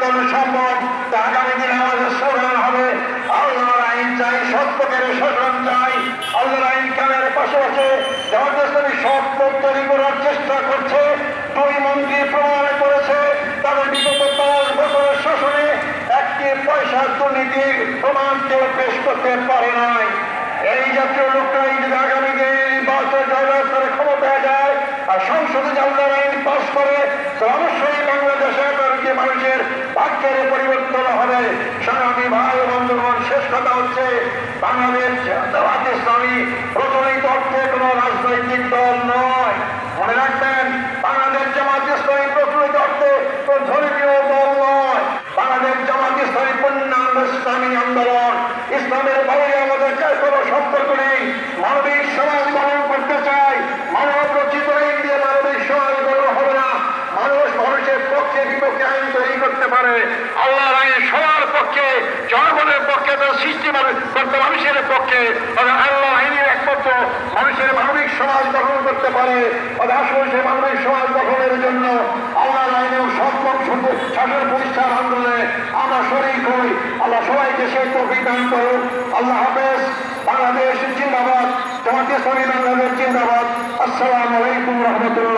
পরিবর্তন সম্ভব। তা আগামী দিনে আমাদের হবে? আল্লাহর আইন চাই, সত্যকের শাসন চাই। আল্লাহর আইন তৈরি করার চেষ্টা করছে। দুই মন্ত্রী প্রমাণ করেছে বিগত বছরের শাসনে একটি পয়সার দুর্নীতির প্রমাণ কেউ পেশ করতে পারে নাই। এই জাতীয় লোকটাই যদি আগামী দিনে নির্বাচন জয়লাভ করে ক্ষমতায় যায়, আর সংসদে জানলার আইন পাশ করে তো অবশ্যই যে মানুষের ভাগ্যের পরিবর্তন হবে। সংগ্রামী ভাই, বন্ধুগণ, শেষ কথা হচ্ছে বাংলাদেশ জামাত ইসলামী প্রচলিত অর্থে কোনো রাজনৈতিক দল নয়। মনে রাখবেন, বাংলাদেশ জামাত ইসলামী প্রচলিত অর্থে কোনো ধর্মীয় দল নয়। বাংলাদেশ জামাত ইসলামী পূর্ণাঙ্গ ইসলামী আন্দোলন, ইসলামের বাইরে আমাদের কার কোনো সম্পর্ক নেই মানবিক সমাজ গঠন করতে চাই মানব রচিত আইন দিয়ে মানবিক সমাজ গঠন হবে না মানুষ মানুষের পক্ষে বিপক্ষে আইন তৈরি করতে পারে, আল্লাহর আইন সবার পক্ষে, জনগণের পক্ষে সৃষ্টি করতে মানুষের পক্ষে আল্লাহ আইনের একমাত্র মানুষের মানবিক সমাজ গঠন করতে পারে আসলে সে মানবিক সমাজ গঠনের জন্য আল্লাহর আইনেও সক্ষম শাসন প্রতিষ্ঠান আন্দোলনে আমরা শরীর হই। আল্লাহ সবাইকে সেই তৌফিক দান করুন। আল্লাহ হাফেজ। বাংলাদেশ জিন্দাবাদ। জামাতে ইসলামী বাংলাদেশ জিন্দাবাদ। আসসালামু আলাইকুম রহমতুল্লাহ।